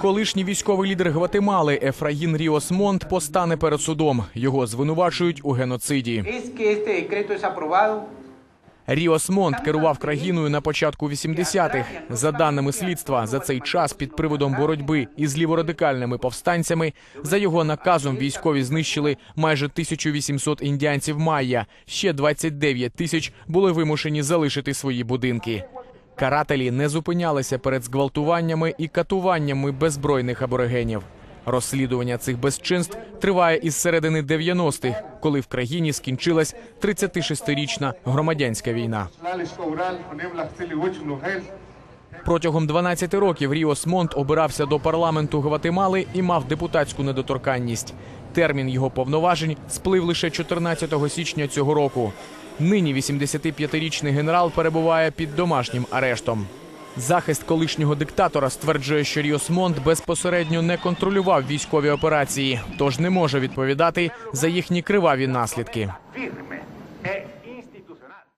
Колишній військовий лідер Гватемали Ефраїн Ріос Монт постане перед судом. Його звинувачують у геноциді. Ріос Монт керував країною на початку 80-х. За даними слідства, за цей час під приводом боротьби із ліворадикальними повстанцями, за його наказом військові знищили майже 1800 індіанців майя. Ще 29 тисяч були вимушені залишити свої будинки. Карателі не зупинялися перед зґвалтуваннями і катуваннями беззбройних аборигенів. Розслідування цих безчинств триває із середини 90-х, коли в країні скінчилась 36-річна громадянська війна. Протягом 12 років Ріос Монт обирався до парламенту Гватемали і мав депутатську недоторканність. Термін його повноважень сплив лише 14 січня цього року. Нині 85-річний генерал перебуває під домашнім арештом. Захист колишнього диктатора стверджує, що Ріосмонд безпосередньо не контролював військові операції, тож не може відповідати за їхні криваві наслідки.